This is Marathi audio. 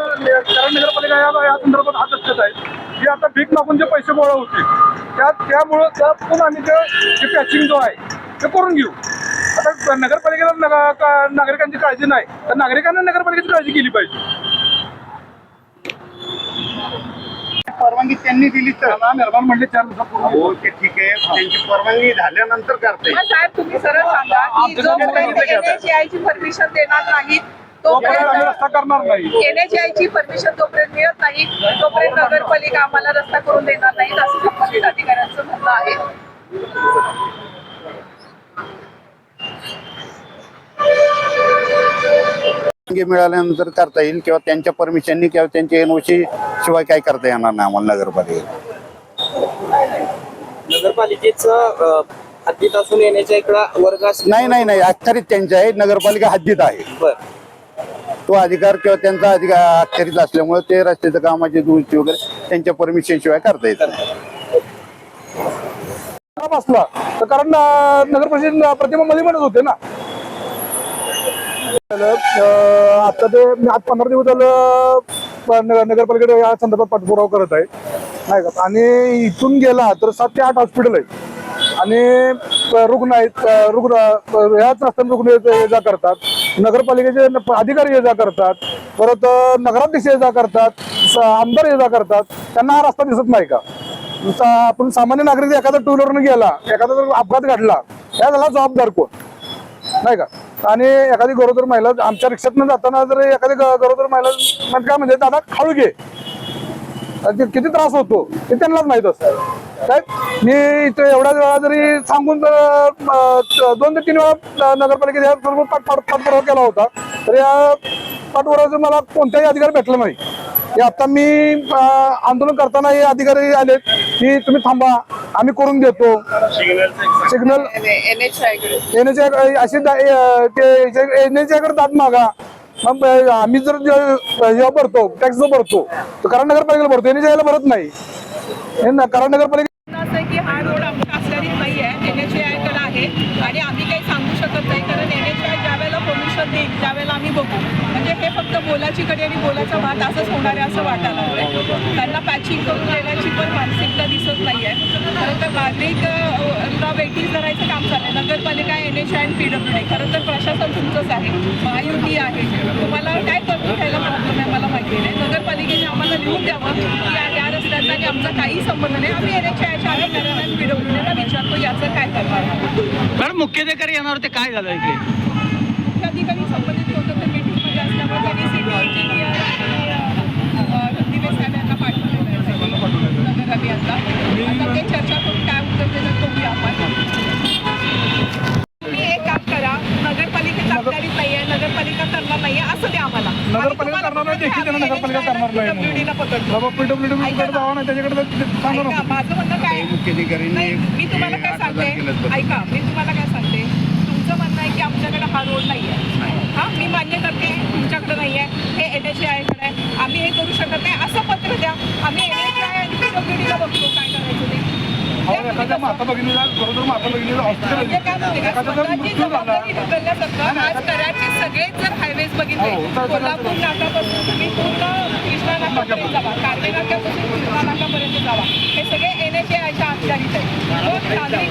कारण नगरपालिका या या संदर्भात हात असतात आहे की आता भीक मागून जे पैसे गोळा होते त्या त्यामुळं त्यातून आम्ही ते जे पॅचिंग जो आहे ते करून घेऊ. आता नगरपालिकेला नागरिकांची काळजी नाही तर नागरिकांना नगरपालिकेची काळजी केली पाहिजे. परवानगी त्यांनी दिली तर? निर्माण म्हणले चार दिवसापूर्वी हो ते ठीक आहे. त्यांची परवानगी झाल्यानंतर करता. साहेब तुम्ही सरळ सांगा की ची परमिशन देणार नाहीत तोपर्यंत आम्ही रस्ता तोपर्यंत करणार नाही. एनएचआय ची परमिशन जोपर्यंत मिळत नाही. तोपर्यंत नगरपालिका आम्हाला रस्ता करून देणार नाहीत असं संबंधित अधिकाऱ्यांचं म्हणणं आहे. परवानगी मिळाल्यानंतर करता येईल किंवा त्यांच्या परमिशननी किंवा त्यांच्या एनओसी शिवाय काय करता येणार नाही आम्हाला नगरपालिकेला नगरपालिकेचं हद्दीत असून येण्याच्या इकडं वर्ग नाही नाही नाही. अखत्यारीत त्यांच्या आहे. नगरपालिका हद्दीत आहे. बर. तो अधिकार किंवा त्यांचा अधिकार अखत्यारीत असल्यामुळे ते रस्त्याच्या कामाची दुरुस्ती वगैरे त्यांच्या परमिशन शिवाय करता येत नाही. असला तर कारण नगर परिषद प्रतिमा मध्ये म्हणत होते ना. आता ते मी आज पंधरा दिवस झालं नगरपालिकेकडे या संदर्भात पाठपुरावा करत आहे. नाही का? आणि इथून गेला तर सात ते आठ हॉस्पिटल आहे. आणि रुग्ण आहेत रुग्ण याच ह्याच रुग्ण ये- जा करतात. नगरपालिकेचे अधिकारी ये जा करतात. परत नगराध्यक्ष ये जा करतात. स- आमदार ये जा करतात. त्यांना हा रस्ता दिसत नाही का? आपण सामान्य नागरिक एखादा टू व्हीलरनं गेला एखादा जर अपघात घडला या झाला जबाबदार कोण? नाही का? आणि एखादी गरोदर महिला आमच्या रिक्षातनं जाताना जर एखादी गरोदर महिला म्हणजे काय म्हणजे दादा खाळू घे. किती त्रास होतो ते त्यांनाच माहीत असतं काय मी इथे एवढ्या वेळा जरी सांगून दोन ते तीन वेळा नगरपालिकेत या सर्व पाठ पाठ- पाठपुरावा केला होता तर या पाठपुराव्याचं मला कोणताही अधिकार भेटला नाही. हे आता मी आंदोलन करताना हे अधिकारी आले की तुम्ही थांबा आम्ही करून देतो. सिग्नल एनएचआयकडे. एनएचआय असे दा- ए- ते एनएचआयकडे दाद मागा. मग आम्ही जर जे- भरतो टॅक्स जो भरतो तर कारण नगरपालिकेला भरतो एनएचआय ला भरत नाही. हे ना कारण नगरपालिका असं की हा रोड आमच्या असल्यानेच नाही आहे एन एच कडे आहे. आणि आम्ही काही सांगू शकत नाही कारण एन एच आय ज्या वेळेला परमिशन देईल त्यावेळेला आम्ही बघू. म्हणजे हे फक्त बोलाची कडी आणि बोलाचा भात असंच होणार आहे असं वाटायला लागलंय. त्यांना पॅचिंग करून देण्याची पण मानसिकता दिसत नाही आहे खरं तर नागरिक अ, वेटिंग करायचं काम चाललंय नगरपालिका एन एच आय आणि पीडब्ल्यू डी खरं तर प्रशासन तुमचंच आहे महायुती आहे तुम्हाला काय करून घ्यायला प्रॉब्लेम आहे मला माहिती नाही नगरपालिकेने आम्हाला लिहून द्यावं की या रस्त्याचा आणि आमचा काही संबंध नाही आम्ही एन एच आयच्या आणि पीडब्ल्यूडीला विचारतो याचं काय करणार मॅडम मुख्याधिकारी येणार होते काय झालं इथे अधिकारी संबंधित होतं ते मीटिंगमध्ये असल्यामुळे त्यांनी सिटी इंजिनियर आणि दिवेश साहेबांना पाठवलेलं आहे सगळं नगर अभियंता आता ते चर्चा करून काय उत्तर देतात बघूया आपण तुम्ही एक काम करा नगरपालिकेचा अखत्यारीत नाही आहे नगरपालिका असं द्या आम्हाला. नगरपालिका करणार नाही, देखील त्यांना नगरपालिका करणार नाही म्हणून. पीडब्ल्यूडीला पकडतो. बाबा पीडब्ल्यूडी कडे जावा नाही त्याच्याकडे सांगा ऐका ना. माझं म्हणणं काय नाही मी तुम्हाला काय आठ हजार केलं सांगते तर. ऐका मी तुम्हाला काय सांगते? तुमचं म्हणणं आहे की आमच्याकडे हा रोड नाही आहे. हा मी मान्य करते तुमच्याकडे नाही आहे. हे एन एच आयकडे आहे. आम्ही हे करू शकत नाही. असं पत्र द्या. आम्ही एन एच आय आणि पीडब्ल्यूडीला बघतो काय करायचं ते. अहो, एखाद्या माता भगिनीला बरोबर माता भगिनीला हॉस्पिटल म्हणजे काय माहिती का? एखादा जर स्वतःची मृत्यू झाला. जबाबदारी ढकलण्यासारखं आज कराडचे सगळेच जर हायवेज बघितले हो, तर- कोल्हापूर नाकापासून तुम्ही पूर्ण कृष्णा नाकापर्यंत जावा. कार्वे नाक्यापासून कृष्णा नाकापर्यंत जावा. हे सगळे एन एच आयच्या अखत्यारीत आहे